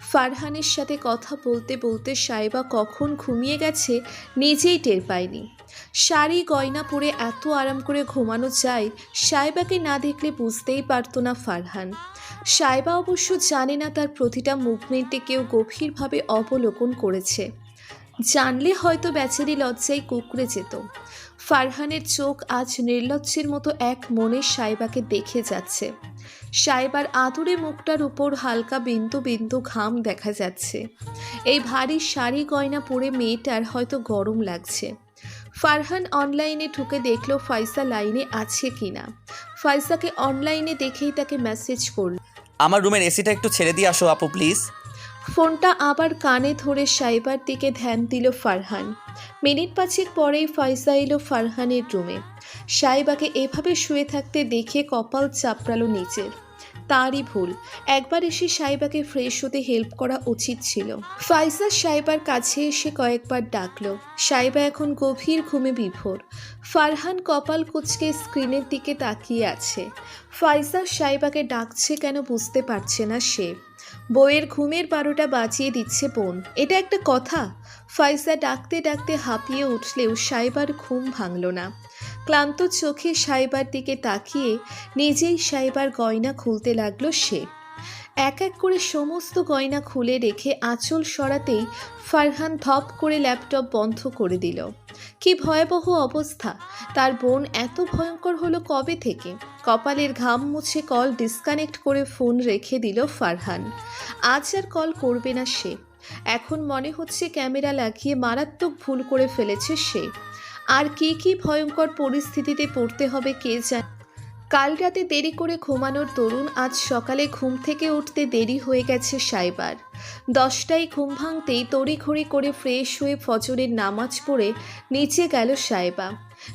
ফারহানের সাথে কথা বলতে বলতে সাইবা কখন ঘুমিয়ে গেছে নিজেই টের পায়নি। শাড়ি, গয়না পরে এত আরাম করে ঘুমানো যায়, সাইবাকে না দেখলে বুঝতেই পারতো না ফারহান। সাইবা অবশ্য জানে না তার প্রতিটা মুভমেন্টে কেউ গভীরভাবে অবলোকন করেছে। জানলে হয়তো বেচারি লজ্জায় কুকড়ে যেত। ফারহানের চোখ আজ নির্লজ্জের মতো এক মনে সাইবাকে দেখে যাচ্ছে। সাইবার আদুরে মুখটার উপর হালকা বিন্দু বিন্দু ঘাম দেখা যাচ্ছে। এই ভারী শাড়ি গয়না পরে মেয়েটার হয়তো গরম লাগছে। ফারহান অনলাইনে ঢুকে দেখল ফাইসা লাইনে আছে কিনা। ফাইসাকে অনলাইনে দেখেই তাকে মেসেজ করল। আমার রুমের এসিটা একটু ছেড়ে দিয়ে আসো আপু প্লিজ ফোনটা আবার কানে ধরে সাইবার দিকে ধ্যান দিল ফারহান। মিনিট পাঁচের পরেই ফাইজা এলো ফারহানের রুমে। সাইবাকে এভাবে শুয়ে থাকতে দেখে কপাল চাপড়ালো নিচের। তারই ভুল। একবার এসে সাইবাকে ফ্রেশ হতে হেল্প করা উচিত ছিল। ফাইসা সাইবার কাছে এসে কয়েকবার ডাকলো। সাইবা এখন গভীর ঘুমে বিভোর। ফারহান কপাল কুচকে স্ক্রিনের দিকে তাকিয়ে আছে। ফাইসা সাইবাকে ডাকছে কেন বুঝতে পারছে না সে। বইয়ের ঘুমের বারোটা বাঁচিয়ে দিচ্ছে বোন। এটা একটা কথা? ফাইসা ডাকতে ডাকতে হাঁপিয়ে উঠলেও সাইবার ঘুম ভাঙল না। ক্লান্ত চোখে সাইবার দিকে তাকিয়ে নিজেই সাইবার গয়না খুলতে লাগল সে। এক এক করে সমস্ত গয়না খুলে রেখে আঁচল সরাতেই ফারহান ধপ করে ল্যাপটপ বন্ধ করে দিল। কি ভয়াবহ অবস্থা! তার বোন এত ভয়ঙ্কর হলো কবে থেকে? কপালের ঘাম মুছে কল ডিসকানেক্ট করে ফোন রেখে দিল ফারহান। আজ আর কল করবে না সে। এখন মনে হচ্ছে ক্যামেরা লাগিয়ে মারাত্মক ভুল করে ফেলেছে সে। আর কি কি ভয়ঙ্কর পরিস্থিতিতে পড়তে হবে কে জানে। কাল রাতে দেরি করে ঘুমানোর তরুণ আজ সকালে ঘুম থেকে উঠতে দেরি হয়ে গেছে সাইবার। দশটায় ঘুম ভাঙতেই তড়িঘড়ি করে ফ্রেশ হয়ে ফজরের নামাজ পড়ে নিচে গেল সাইবা।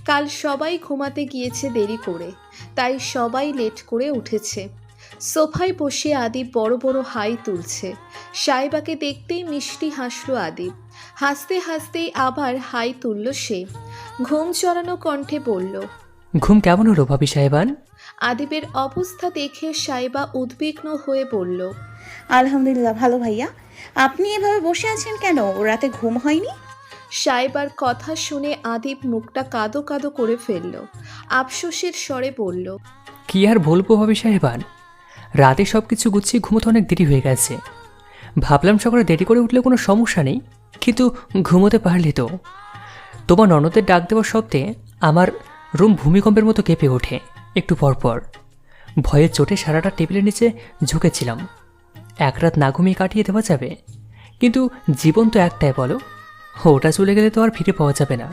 কাল সবাই ঘুমাতে গিয়েছে দেরি করে, তাই সবাই লেট করে উঠেছে। সোফায় বসে আদিব বড় বড় হাই তুলছে। সাইবাকে দেখতেই মিষ্টি হাসলো আদিব। হাসতে হাসতেই আবার হাই তুলল সে। ঘুম চড়ানো কণ্ঠে বলল ঘুম কেমন হলো ভাবি সাহেবান? আদিবের অবস্থা দেখে সাইবা উদ্বিগ্ন হয়ে বলল আলহামদুলিল্লাহ ভালো ভাইয়া। আপনি এভাবে বসে আছেন কেন? রাতে ঘুম হয়নি? সাইবার কথা শুনে আদিব মুখটা কাদো কাদো করে ফেলল। আফসোসের স্বরে বলল কি আর বলব ভাবি সাহেবান? রাতে সব কিছু গুছিয়ে ঘুমোতে অনেক দেরি হয়ে গেছে। ভাবলাম সকালে দেরি করে উঠলে কোনো সমস্যা নেই, কিন্তু ঘুমোতে পারলি তো। তোমার ননদের ডাক দেওয়ার শব্দে আমার রুম ভূমিকম্পের মতো কেঁপে ওঠে, একটু পরপর। ভয়ের চোটে সারাটা টেবিলের নিচে ঝুঁকেছিলাম। এক রাত না ঘুমিয়ে কাটিয়ে দেওয়া যাবে? কিন্তু জীবন তো একটাই বলো, ওটা চলে গেলে তো আর ফিরে পাওয়া যাবে না।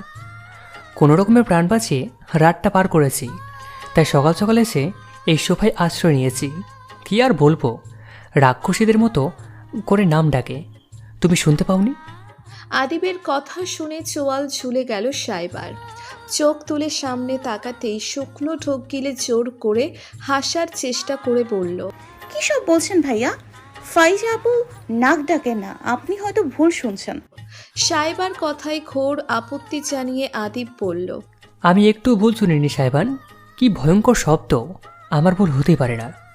কোনো রকমের প্রাণ বাঁচিয়ে রাতটা পার করেছি, তাই সকাল সকাল এসে এই সোফায় আশ্রয় নিয়েছি। কি আর বলব? রাক্ষসীদের মতো করে নাম ডাকে। তুমি শুনতে পাওনি? আদিবের কথা শুনে চোয়াল ঝুলে গেল সাইবার। চোখ তুলে সামনে তাকাতেই শুকনো ঢোক গিলে জোর করে হাসার চেষ্টা করে বলল কি সব বলছেন ভাইয়া? ফাইজা আপু নাক ডাকে না আপনি হয়তো ভুল শুনছেন। সাইবার কথায় ঘোর আপত্তি জানিয়ে আদিব বলল আমি একটু ভুল শুনিনি সাহেবান কি ভয়ঙ্কর শব্দ। আমার ভুল হতেই পারে না।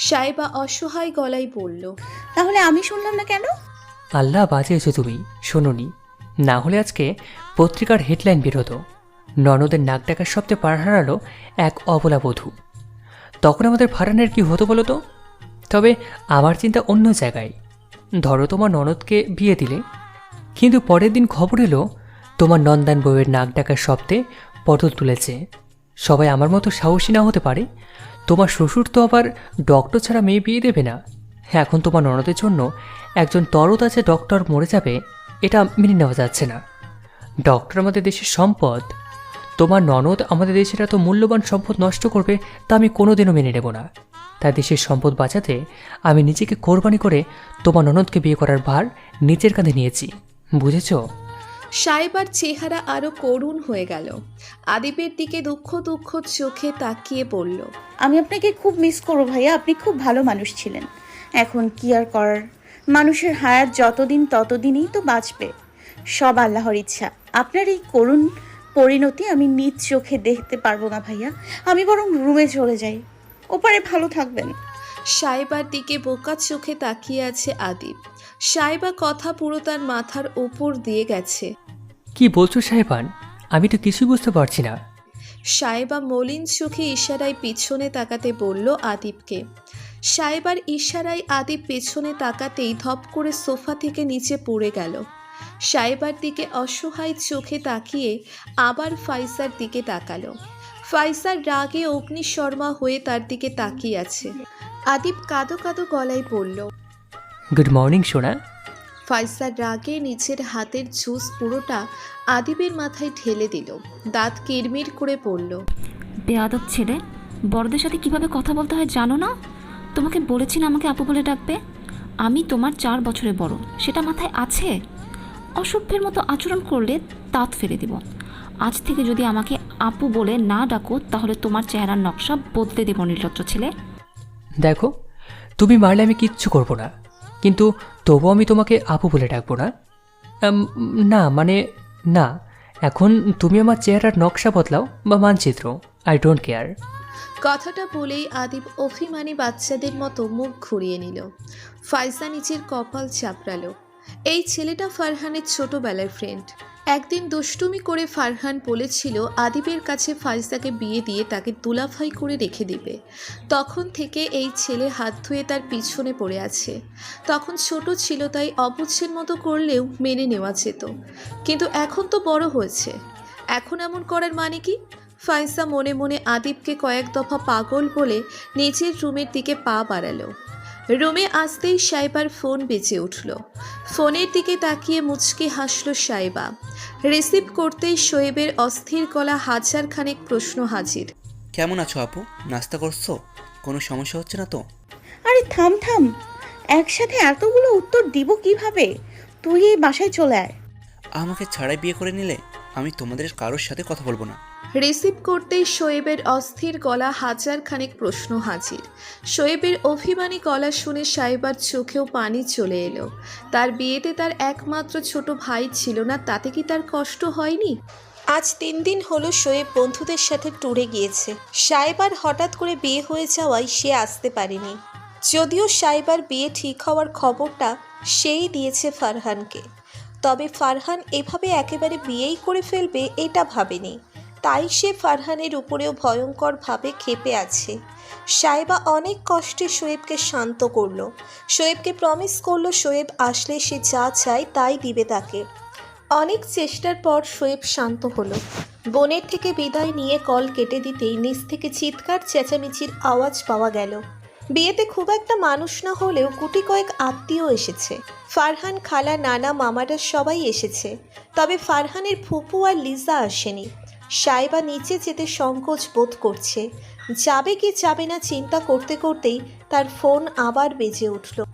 সাইবা অসহায় গলায় বলল তাহলে আমি শুনলাম না কেন? আল্লাহ বাঁচিয়েছো তুমি শোনোনি। না হলে আজকে পত্রিকার হেডলাইন বেরোতো ননদের নাক ডাকার শব্দে পার হারালো এক অবলা বধূ। তখন আমাদের ফারানের কি হতো বলো তো? তবে আমার চিন্তা অন্য জায়গায়। ধরো তোমার ননদকে বিয়ে দিলে। কিন্তু পরের দিন খবর এলো তোমার নন্দান বউয়ের নাক ডাকার শব্দে পটল তুলেছে। সবাই আমার মতো সাহসী না হতে পারে? তোমার শ্বশুর তো আবার ডক্টর ছাড়া মেয়ে বিয়ে দেবে না। এখন তোমার ননদের জন্য একজন তরতাজা ডক্টর মরে যাবে, এটা মেনে নেওয়া যাচ্ছে না। ডক্টর আমাদের দেশের সম্পদ। তোমার ননদ আমাদের দেশের এত মূল্যবান সম্পদ নষ্ট করবে তা আমি কোনোদিনও মেনে নেব না। তাই দেশের সম্পদ বাঁচাতে আমি নিজেকে কোরবানি করে তোমার ননদকে বিয়ে করার ভার নিজের কাঁধে নিয়েছি। বুঝেছ? সাইবার চেহারা আরও করুণ হয়ে গেল। আদিবের দিকে দুঃখ দুঃখ চোখে তাকিয়ে বলল আমি আপনাকে খুব মিস করব ভাইয়া আপনি খুব ভালো মানুষ ছিলেন। এখন কি আর করার? মানুষের হায়াত যতদিন ততদিনই তো বাঁচবে। সব আল্লাহর ইচ্ছা। আপনার এই করুণ পরিণতি আমি নিজ চোখে দেখতে পারব না ভাইয়া। আমি বরং রুমে চলে যাই। ওপারে ভালো থাকবেন। সাইবার দিকে বোকা চোখে তাকিয়ে আছে আদিব সাইবা কথা পুরো তার মাথার উপর দিয়ে গেছে। কি বলছো সাহেবান? আমি তো কিছুই বুঝতে পারছি না। সাইবা মলিন চোখে ইশারায় পিছনে তাকাতে বলল আদিবকে। সাইবার ইশারায় আদিব পেছনে তাকাতেই ধপ করে সোফা থেকে নিচে পড়ে গেল। সাইবার দিকে অসহায় চোখে তাকিয়ে আবার ফাইসার দিকে তাকালো। ফাইসার রাগে অগ্নিশর্মা হয়ে তার দিকে তাকিয়ে আছে। আদিব কাঁদো কাঁদো গলায় পড়ল গুড মর্নিং সোনা। ফাইসার রাগে নিচের হাতের জুস পুরোটা আদিবের মাথায় ঢেলে দিল। দাঁত কিরমির করে পড়ল। বেয়াদব ছেলে বড়দের সাথে কীভাবে কথা বলতে হয় জানো না? তোমাকে বলেছি না আমাকে আপু বলে ডাকবে। আমি তোমার চার বছরে বড় সেটা মাথায় আছে? অসভ্যের মতো আচরণ করলে তাঁত ফেলে দিব। আজ থেকে যদি আমাকে আপু বলে না ডাকো তাহলে তোমার চেহারার নকশা বদলে দেবো নির্লজ্জ ছেলে। দেখো তুমি মারলে আমি কিচ্ছু করব না। কিন্তু তবু আমি তোমাকে আপু বলে ডাকবো না। না মানে না। এখন তুমি আমার চেহারার নকশা বদলাও বা মানচিত্র। আই ডোন্ট কেয়ার কথাটা বলেই আদিব অভিমানী বাচ্চাদের মতো মুখ ঘুরিয়ে নিল। ফাইজা নিচের কপাল চাপড়ালো। এই ছেলেটা ফারহানের ছোটবেলার ফ্রেন্ড একদিন দুষ্টুমি করে ফারহান বলেছিল, আদিবের কাছে ফাইজাকে বিয়ে দিয়ে তাকে দুলাভাই করে রেখে দিবে। তখন থেকে এই ছেলে হাত ধুয়ে তার পিছনে পড়ে আছে। তখন ছোট ছিল, তাই অবুঝের মতো করলেও মেনে নেওয়া যেত। কিন্তু এখন তো বড় হয়েছে। এখন এমন করার মানে কি? ফাইসা মনে মনে আদিবকে কয়েক দফা পাগল বলে নিচের রুমের দিকে পা বাড়ালো। রুমে আসতেই সাইবার ফোন বেজে উঠল। ফোনের দিকে তাকিয়ে মুচকে হাসল সাইবা। রিসিভ করতেই শোয়েবের অস্থির গলা হাজার খানেক প্রশ্ন হাজির। কেমন আছো আপু? নাস্তা করছ? কোনো সমস্যা হচ্ছে না তো? আরে থাম থাম। একসাথে এতগুলো উত্তর দিব কীভাবে? তুই এই বাসায় চলে আয়। আমাকে ছাড়াই বিয়ে করে নিলে আমি তোমাদের কারোর সাথে কথা বলব না। রিসিভ করতেই শোয়েবের অস্থির গলা হাজার খানেক প্রশ্ন হাজির। শোয়েবের অভিমানী গলা শুনে সাইবার চোখেও পানি চলে এলো। তার বিয়েতে তার একমাত্র ছোট ভাই ছিল না, তাতে কি তার কষ্ট হয়নি? আজ তিন দিন হলো শোয়েব বন্ধুদের সাথে ট্যুরে গিয়েছে। সাইবার হঠাৎ করে বিয়ে হয়ে যাওয়ায় সে আসতে পারেনি। যদিও সাইবার বিয়ে ঠিক হওয়ার খবরটা সেই দিয়েছে ফারহানকে। তবে ফারহান এভাবে একেবারে বিয়েই করে ফেলবে এটা ভাবেনি। তাই সে ফারহানের উপরেও ভয়ঙ্করভাবে ক্ষেপে আছে। সাইবা অনেক কষ্টে শোয়েবকে শান্ত করল। শোয়েবকে প্রমিস করল শোয়েব আসলে সে যা চায় তাই দিবে তাকে। অনেক চেষ্টার পর শোয়েব শান্ত হলো। বোনের থেকে বিদায় নিয়ে কল কেটে দিতেই নিচ থেকে চিৎকার, চেঁচামেচির আওয়াজ পাওয়া গেল। বিয়েতে খুব একটা মানুষ না হলেও গুটি কয়েক আত্মীয় এসেছে। ফারহান, খালা, নানা, মামারা সবাই এসেছে। তবে ফারহানের ফুপু আর লিজা আসেনি। সাইবা নিচে যেতে সংকোচ বোধ করছে। যাবে কি যাবে না চিন্তা করতে করতেই তার ফোন আবার বেজে উঠল।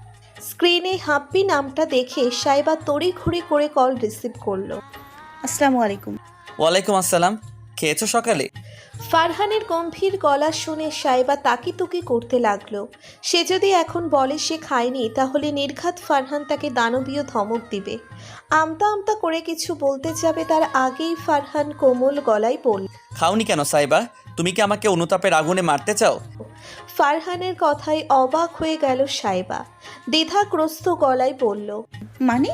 স্ক্রিনে হাপ্পি নামটা দেখে সাইবা তড়িঘড়ি করে কল রিসিভ করল। আসসালামু আলাইকুম। ওয়ালাইকুম আসসালাম। খেয়েছো সকালে? ফারহানের গম্ভীর গলা শুনে সাইবা তাকিতুকি করতে লাগল। সে যদি এখন বলে সে খায়নি তাহলে নির্ঘাত ফারহান তাকে দানবীয় ধমক দিবে। আমতা আমতা করে কিছু বলতে যাবে তার আগেই ফারহান কোমল গলায় বলল খাওনি কেন সাইবা? তুমি কি আমাকে অনুতাপের আগুনে মারতে চাও? ফারহানের কথায় অবাক হয়ে গেল সাইবা। দ্বিধাগ্রস্ত গলায় বলল মানে?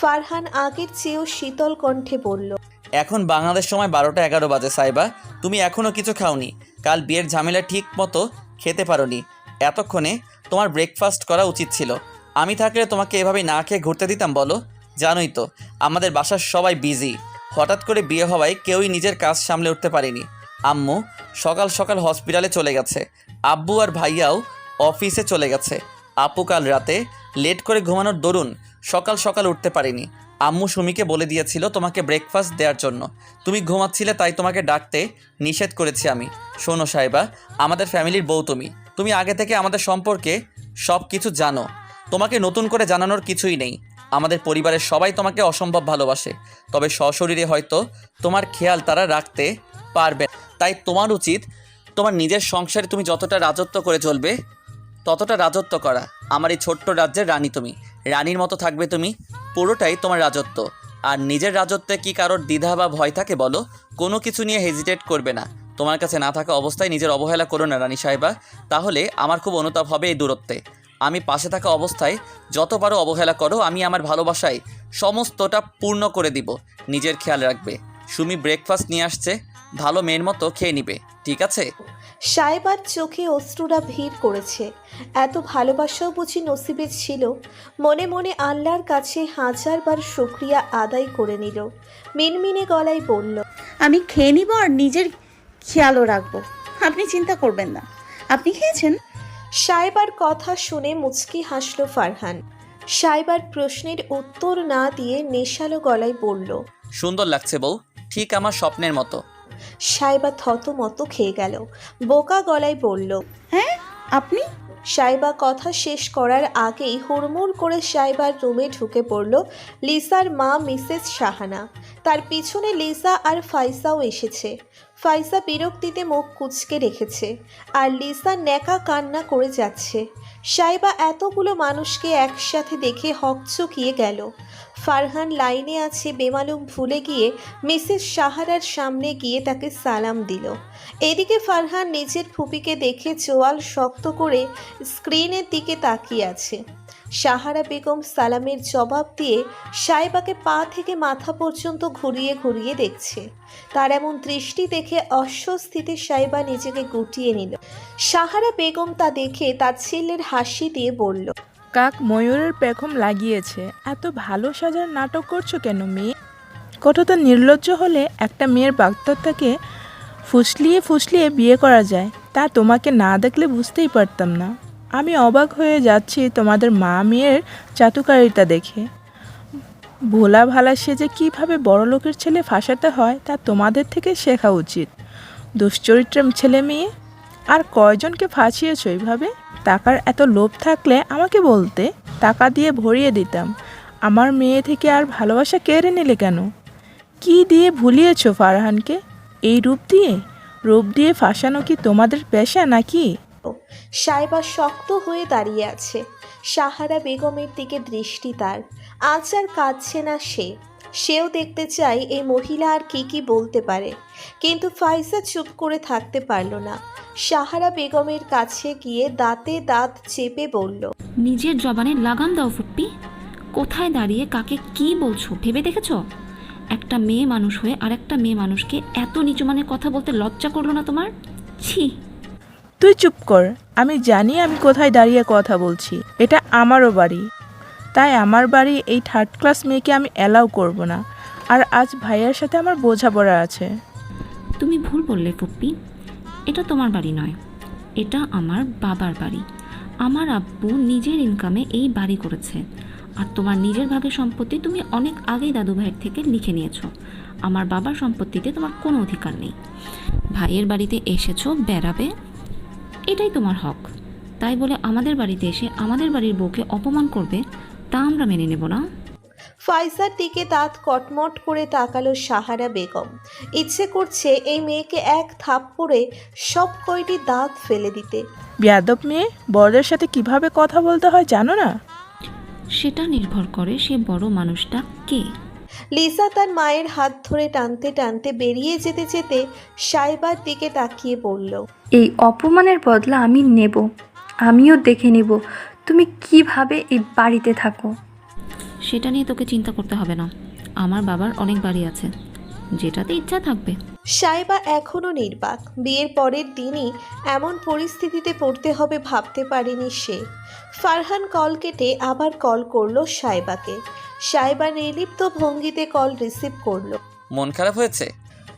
ফারহান আগের চেয়েও শীতল কণ্ঠে বলল এখন বাংলাদেশ সময় বারোটা এগারো বাজে, সাইবা। তুমি এখনও কিছু খাওনি। কাল বিয়ের ঝামেলা ঠিক মতো খেতে পারোনি। এতক্ষণে তোমার ব্রেকফাস্ট করা উচিত ছিল। আমি থাকলে তোমাকে এভাবে না খেয়ে ঘুরতে দিতাম, বলো? জানোই তো, আমাদের বাসার সবাই বিজি হঠাৎ করে বিয়ে হওয়ায় কেউই নিজের কাজ সামলে উঠতে পারেনি। আম্মু সকাল সকাল হসপিটালে চলে গেছে। আব্বু আর ভাইয়াও অফিসে চলে গেছে। আপু কাল রাতে লেট করে ঘুমানোর দরুন সকাল সকাল উঠতে পারিনি। আম্মু সুমিকে বলে দিয়েছিল তোমাকে ব্রেকফাস্ট দেওয়ার জন্য। তুমি ঘুমাচ্ছিলে, তাই তোমাকে ডাকতে নিষেধ করেছি আমি। শোনো সাহেবা, আমাদের ফ্যামিলির বউ তুমি। তুমি আগে থেকে আমাদের সম্পর্কে সব কিছু জানো। তোমাকে নতুন করে জানানোর কিছুই নেই। আমাদের পরিবারের সবাই তোমাকে অসম্ভব ভালোবাসে। তবে সশরীরে হয়তো তোমার খেয়াল তারা রাখতে পারবে তাই তোমার উচিত তোমার নিজের সংসারে তুমি যতটা রাজত্ব করে চলবে, ততটা রাজত্ব করা। আমার এই ছোট্ট রাজ্যের রানী তুমি। রানীর মতো থাকবে তুমি। পুরোটাই তোমার রাজত্ব। আর নিজের রাজত্বে কি কারোর দ্বিধা বা ভয় থাকে বলো? কোনো কিছু নিয়ে হেজিটেট করবে না। তোমার কাছে না থাকা অবস্থায় নিজের অবহেলা করো না, রানী সাহেবা। তাহলে আমার খুব অনুতাপ হবে এই দূরত্বে। আমি পাশে থাকা অবস্থায় যত পারো অবহেলা করো, আমি আমার ভালোবাসায় সমস্তটা পূর্ণ করে দিব। নিজের খেয়াল রাখবে। সুমি ব্রেকফাস্ট নিয়ে আসছে। ভালো মেয়ের মতো খেয়ে নিবে। ঠিক আছে? সাহেবার চোখে অশ্রুরা ভিড় করেছে। এত ভালোবাসাও বুঝি নসিবে ছিল। মনে মনে আল্লাহর কাছে হাজারবার শুক্রিয়া আদায় করে নিল। মিনমিনে গলায় বলল আমি খেয়ে নিব আর নিজের খেয়ালও রাখব। আপনি চিন্তা করবেন না। আপনি খেয়েছেন? সাহেবার কথা শুনে মুচকি হাসল ফারহান। সাহেবার প্রশ্নের উত্তর না দিয়ে নেশালো গলায় বলল সুন্দর লাগছে বউ ঠিক আমার স্বপ্নের মতো। সাহেবা থতমত খেয়ে গেল। বোকা গলায় বলল হ্যাঁ আপনি? সাইবা কথা শেষ করার আগেই হুড়মুড় করে সাইবার রুমে ঢুকে পড়ল লিসার মা মিসেস সাহানা তার পিছনে লিসা আর ফাইসাও এসেছে। ফাইসা বিরক্তিতে মুখ কুচকে রেখেছে আর লিসা ন্যাকা কান্না করে যাচ্ছে। সাইবা এতগুলো মানুষকে একসাথে দেখে হকচকিয়ে গেল। ফারহান লাইনে আছে বেমালুম ভুলে গিয়ে মিসেস সাহারার সামনে গিয়ে তাকে সালাম দিল। এদিকে ফারহান নিজের ফুপিকে দেখে চোয়াল শক্ত করে স্ক্রিনের দিকে তাকিয়ে আছে। সাহারা বেগম সালামের জবাব দিয়ে সাইবাকে পা থেকে মাথা পর্যন্ত ঘুরিয়ে ঘুরিয়ে দেখছে। তার এমন দৃষ্টি দেখে অস্বস্তিতে সাইবা নিজেকে গুটিয়ে নিল। সাহারা বেগম তা দেখে তার ছেলের হাসি দিয়ে বলল কাক ময়ূরের পেখম লাগিয়েছে। এত ভালো সাজার নাটক করছ কেন মেয়ে? কতটা নির্লজ্জ হলে একটা মেয়ের বাগদত্তাকে ফুসলিয়ে ফুসলিয়ে বিয়ে করা যায়, তা তোমাকে না দেখলে বুঝতেই পারতাম না। আমি অবাক হয়ে যাচ্ছি তোমাদের মা মেয়ের চাতুকারিতা দেখে। ভোলা ভালা সেজে কীভাবে বড় লোকের ছেলে ফাঁসাতে হয়, তা তোমাদের থেকে শেখা উচিত। দুশ্চরিত্রের ছেলে মেয়ে? আর কয়জনকে ফাঁসিয়েছো এইভাবে টাকার এত লোভ থাকলে আমাকে বলতে, টাকা দিয়ে ভরিয়ে দিতাম। আমার মেয়ে থেকে আর ভালোবাসা কেড়ে নিলে কেন? কি দিয়ে ভুলিয়েছ ফারহানকে? এই রূপ দিয়ে? রূপ দিয়ে ফাঁসানো কি তোমাদের পেশা নাকি? সাইবা শক্ত হয়ে দাঁড়িয়ে আছে। সাহারা বেগমের দিকে দৃষ্টি তার। আজ আর কাঁদছে না সে। সেও দেখতে চায় এই মহিলা আর কি কি বলতে পারে। কিন্তু ফাইসা চুপ করে থাকতে পারল না। সাহারা বেগমের কাছে গিয়ে দাঁতে দাঁত চেপে বলল নিজের জবানে লাগাম দাও ফুপ্পি কোথায় দাঁড়িয়ে কাকে কি বলছো? ভেবে দেখেছ? একটা মেয়ে মানুষ হয়ে আর একটা মেয়ে মানুষকে এত নিচু মানে কথা বলতে লজ্জা করল না তোমার? ছি। তুই চুপ কর। আমি জানি আমি কোথায় দাঁড়িয়ে কথা বলছি। এটা আমারও বাড়ি। তাই আমার বাড়ি এই থার্ড ক্লাস মেয়েকে আমি অ্যালাউ করব না। আর আজ ভাইয়ার সাথে আমার বোঝাপড়া আছে। তুমি ভুল বললে, ফুপ্পি। এটা তোমার বাড়ি নয়। এটা আমার বাবার বাড়ি। আমার আব্বু নিজের ইনকামে এই বাড়ি করেছে। আর তোমার নিজের ভাগের সম্পত্তি তুমি অনেক আগেই দাদু ভাইয়ের থেকে লিখে নিয়েছো। আমার বাবার সম্পত্তিতে তোমার কোনো অধিকার নেই। ভাইয়ের বাড়িতে এসেছ, বেড়াবে? এটাই তোমার হক। তাই বলে আমাদের বাড়িতে এসে আমাদের বাড়ির বউকে অপমান করবে? তা আমরা মেনে নেব না। ফাইজার দিকে দাঁত কটমট করে তাকালো সাহারা বেগম। ইচ্ছে করছে এই মেয়েকে এক থাপ্পড়ে সব কয়টি দাঁত ফেলে দিতে। বিয়াদব মেয়ে বড়দের সাথে কীভাবে কথা বলতে হয় জানো না? সেটা নির্ভর করে সে বড় মানুষটা কে। লিসা তার মায়ের হাত ধরে টানতে টানতে বেরিয়ে যেতে যেতে সাইবার দিকে তাকিয়ে বলল এই অপমানের বদলা আমি নেব। আমিও দেখে নিব তুমি কীভাবে এই বাড়িতে থাকো? সেটা নিয়ে তোকে চিন্তা করতে হবে না। আমার বাবার অনেক বাড়ি আছে। যেটাতে ইচ্ছা থাকবে। সাইবা এখনও নির্বাক। বিয়ের পরের দিনই এমন পরিস্থিতিতে পড়তে হবে ভাবতে পারেনি সে। ফারহান কল কেটে আবার কল করল সাইবাকে। সাইবা নির্লিপ্ত ভঙ্গিতে কল রিসিভ করল। মন খারাপ হয়েছে?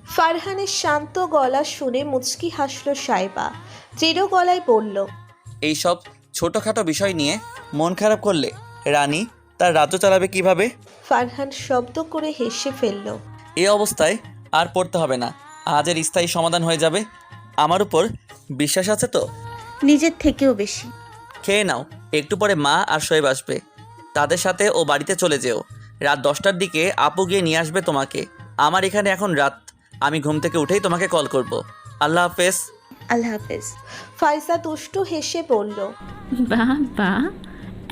ফারহানের শান্ত গলা শুনে মুচকি হাসল সাইবা। দৃঢ় গলায় বলল এইসব ছোটোখাটো বিষয় নিয়ে মন খারাপ করলে রানী তার রাজ্য চালাবে কীভাবে? ফারহান শব্দ করে হেসে ফেলল। এ অবস্থায় আর পড়তে হবে না। আজের স্থায়ী সমাধান হয়ে যাবে। আমার উপর বিশ্বাস আছে তো? নিজের থেকেও বেশি। খেয়ে নাও। একটু পরে মা আর শোয়েব আসবে। তাদের সাথে ও বাড়িতে চলে যেও। রাত দশটার দিকে আপু গিয়ে নিয়ে আসবে তোমাকে। আমার এখানে এখন রাত। আমি ঘুম থেকে উঠেই তোমাকে কল করব। আল্লাহ হাফেজ। আল্লাহ হাফেজ। ফাইজা দুষ্টু হেসে বলল বাবা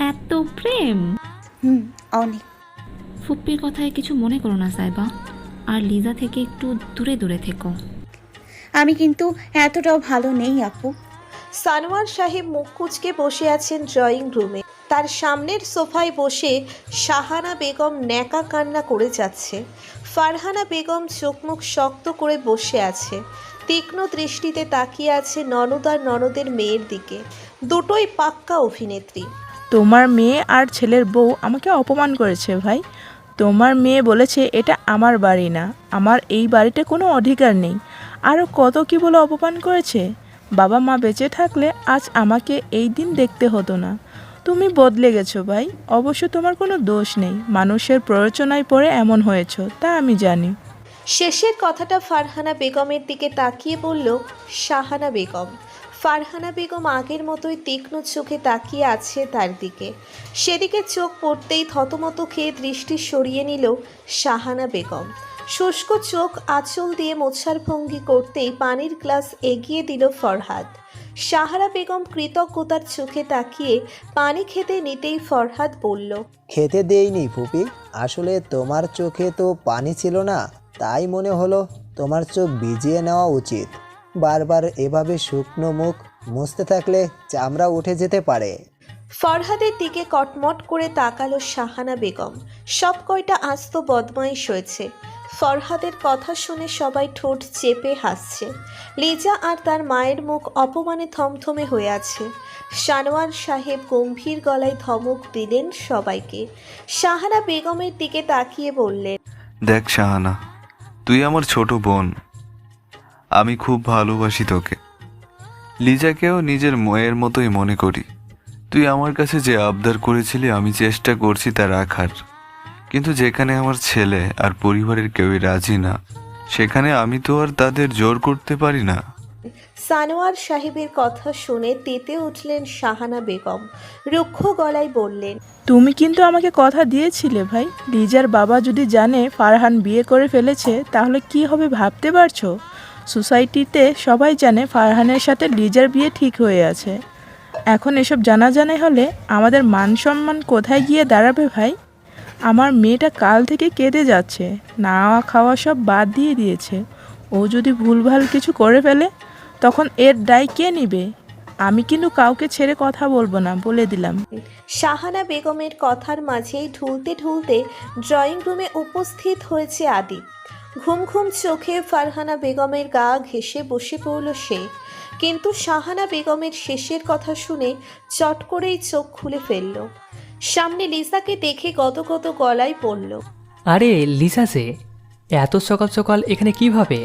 এত প্রেম। হুম অনেক। ফুপ্পির কথায় কিছু মনে করো না সাইবা। আর লিজা থেকে একটু দূরে দূরে থেকো। আমি কিন্তু এতটাও ভালো নেই আপু। সানোয়ার সাহেব মুখ কুচকে বসে আছেন ড্রয়িং রুমে। তার সামনের সোফায় বসে শাহানা বেগম ন্যাকা কান্না করে যাচ্ছে। ফারহানা বেগম চোখ মুখ শক্ত করে বসে আছে। তীক্ষ্ণ দৃষ্টিতে তাকিয়ে আছে ননদ আর ননদের মেয়ের দিকে। দুটোই পাক্কা অভিনেত্রী। তোমার মেয়ে আর ছেলের বউ আমাকে অপমান করেছে ভাই। তোমার মেয়ে বলেছে, এটা আমার বাড়ি না। আমার এই বাড়িতে কোনো অধিকার নেই। আরও কত কি বলে অপমান করেছে? বাবা মা বেঁচে থাকলে আজ আমাকে এই দিন দেখতে হতো না। তুমি বদলে গেছো ভাই। অবশ্য তোমার কোনো দোষ নেই। মানুষের প্ররোচনায় পড়ে এমন হয়েছ, তা আমি জানি। শেষের কথাটা ফারহানা বেগমের দিকে তাকিয়ে বলল, শাহানা বেগম। ফারহানা বেগম আগের মতোই তীক্ষ্ণ চোখে তাকিয়ে আছে তার দিকে। সেদিকে চোখ পড়তেই থতমত খেয়ে দৃষ্টি সরিয়ে নিল শাহানা বেগম। শুষ্ক চোখ আঁচল দিয়ে মোছার ভঙ্গি করতেই পানির গ্লাস এগিয়ে দিল ফরহাদ। সাহারা বেগম কৃতজ্ঞতার চোখে তাকিয়ে পানি খেতে নিতেই ফরহাদ বলল, খেতে দেইনি ফুপি। আসলে তোমার চোখে তো পানি ছিল না। তাই মনে হলো তোমার চোখ ভিজিয়ে নেওয়া উচিত। বারবার এভাবে শুকনো মুখ মুছতে থাকলে চামড়া উঠে যেতে পারে। ফরহাদের দিকে কটমট করে তাকালো শাহানা বেগম। সব কয়টা আস্ত বদমাইশ হয়েছে। ফরহাদের কথা শুনে সবাই ঠোঁট চেপে হাসছে। লিজা আর তার মায়ের মুখ অপমানে থমথমে হয়ে আছে। সানোয়ার সাহেব গম্ভীর গলায় ধমক দিলেন সবাইকে। শাহানা বেগমের দিকে তাকিয়ে বললেন দেখ শাহানা তুই আমার ছোট বোন। আমি খুব ভালোবাসি তোকে। লিজাকেও নিজের মেয়ের মতোই মনে করি। তুই আমার কাছে যে আবদার করেছিলি, আমি চেষ্টা করছি তা রাখার। কিন্তু যেখানে আমার ছেলে আর পরিবারের কেউই রাজি না, সেখানে আমি তো আর তাদের জোর করতে পারি না। সানোয়ার সাহেবের কথা শুনে তেতে উঠলেন শাহানা বেগম। রুক্ষ গলায় বললেন, তুমি কিন্তু আমাকে কথা দিয়েছিলে ভাই। লিজার বাবা যদি জানে ফারহান বিয়ে করে ফেলেছে, তাহলে কি হবে ভাবতে পারছ? সোসাইটিতে সবাই জানে ফারহানের সাথে লিজার বিয়ে ঠিক হয়ে আছে। এখন এসব জানা জানাই হলে আমাদের মান সম্মান কোথায় গিয়ে দাঁড়াবে ভাই? আমার মেয়েটা কাল থেকে কেঁদে যাচ্ছে, না খাওয়া সব বাদ দিয়ে দিয়েছে। ও যদি ভুলভাল কিছু করে ফেলে তখন এর দায় কে নিবে? আমি কিন্তু কাউকে ছেড়ে কথা বলব না বলে দিলাম। শাহানা বেগমের কথার মাঝেই ঢুলতে ঢুলতে ড্রয়িং রুমে উপস্থিত হয়েছে আদি। ঘুম ঘুম চোখে ফারহানা বেগমের গা ঘেঁষে বসে পড়ল সে। কিন্তু শাহানা বেগমের শেষের কথা শুনে চট করেই চোখ খুলে ফেলল। সামনে লিসাকে দেখে গত গত গলায় পড়ল আরে লিসা যে এত সকাল সকাল এখানে কীভাবে?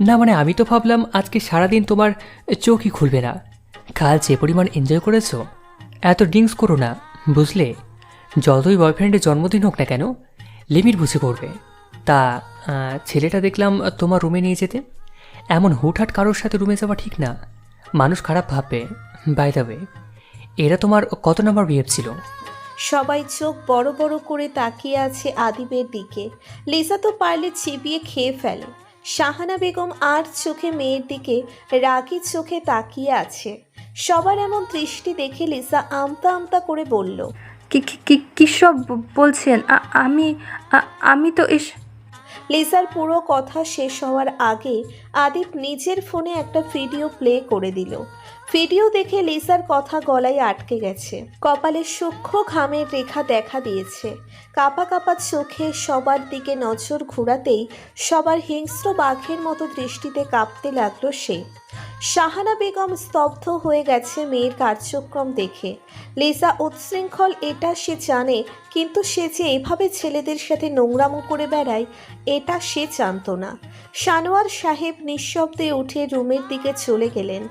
না মানে আমি তো ভাবলাম আজকে সারাদিন তোমার চোখই খুলবে না। কাল যে পরিমাণ এনজয় করেছ, এত ড্রিঙ্কস করো না, বুঝলে? যতই বয়ফ্রেন্ডের জন্মদিন হোক না কেন লিমিট বুঝে করবে। তা ছেলেটা দেখলাম তোমার রুমে নিয়ে যেতে। এমন হুটহাট কারোর সাথে রুমে যাওয়া ঠিক না। মানুষ খারাপ ভাববে। বাই দ্য ওয়ে এরা তোমার কত নম্বর বিহেভ ছিল? সবাই চোখ বড় বড় করে তাকিয়ে আছে আদিবের দিকে। লিসা তো পারলে চিবিয়ে খেয়ে ফেলে। শাহানা বেগম আর চোখে মেয়ের দিকে রাগি চোখে তাকিয়ে আছে। সবার এমন দৃষ্টি দেখে লিসা আমতা আমতা করে বলল কি কি- কি কী সব বলছেন? আ- আমি আ- আমি তো এস লিসার পুরো কথা শেষ হওয়ার আগে আদিত নিজের ফোনে একটা ভিডিও প্লে করে দিল। ভিডিও দেখে লিসার কথা গলায় আটকে গেছে। কপালে সূক্ষ্ম ঘামের রেখা দেখা দিয়েছে। কাপা কাপা চোখে সবার দিকে নজর ঘোরাতেই সবার হিংস্র বাঘের মতো দৃষ্টিতে কাঁপতে লাগল সে। শাহানা বেগম স্তব্ধ হয়ে গেছে মেয়ের কার্যক্রম দেখে। লিসা উচ্ছৃঙ্খল এটা সে জানে, কিন্তু সে যে এভাবে ছেলেদের সাথে নোংরামো করে বেড়ায়, এটা সে জানতো না। সানোয়ার সাহেব নিঃশব্দে উঠে রুমের দিকে চলে গেলেন।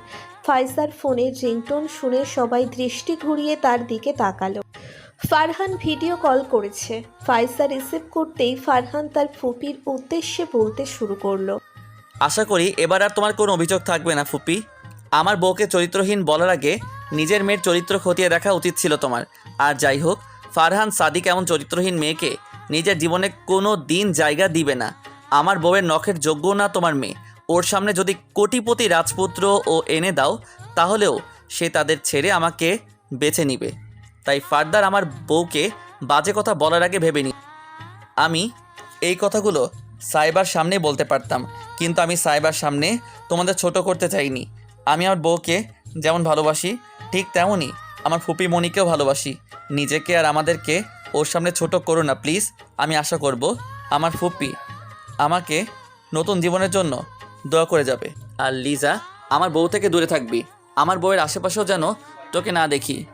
ফাইজার ফোনের রিংটোন শুনে সবাই দৃষ্টি ঘুরিয়ে তার দিকে তাকালো। ফারহান ভিডিও কল করেছে। ফাইজা রিসিভ করতেই ফারহান তার ফুপির উদ্দেশ্যে বলতে শুরু করল। আশা করি এবার আর তোমার কোনো অভিযোগ থাকবে না, ফুপি। আমার বউকে চরিত্রহীন বলার আগে নিজের মেয়ের চরিত্র খতিয়ে দেখা উচিত ছিল তোমার। আর যাই হোক, ফারহান সাদিক এমন চরিত্রহীন মেয়েকে নিজের জীবনে কোনো দিন জায়গা দিবে না। আমার বউয়ের নখের যোগ্য না তোমার মেয়ে। ওর সামনে যদি কোটিপতি রাজপুত্র ও এনে দাও, তাহলেও সে তাদের ছেড়ে আমাকে বেছে নিবে। তাই ফার্দার আমার বউকে বাজে কথা বলার আগে ভেবে নি। আমি এই কথাগুলো সাইবার সামনে বলতে পারতাম, কিন্তু আমি সাইবার সামনে তোমাদের ছোট করতে চাইনি। আমি আমার বউকে যেমন ভালোবাসি, ঠিক তেমনই আমার ফুপি মনিকেও ভালোবাসি। নিজেকে আর আমাদেরকে ওর সামনে ছোট করো না, প্লিজ। আমি আশা করব আমার ফুপি আমাকে নতুন জীবনের জন্য দোয়া করে যাবে। আর লিজা, আমার বউ থেকে দূরে থাকবি। আমার বউয়ের আশেপাশেও যেন তোকে না দেখি।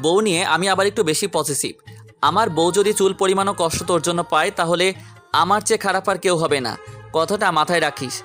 বউ নিয়ে আমি আবার একটু বেশি পসেসিভ আমার বউ যদি চুল পরিমাণও কষ্ট তোর জন্য পায়, তাহলে আমার চেয়ে খারাপ আর কেউ হবে না। কথাটা মাথায় রাখিস।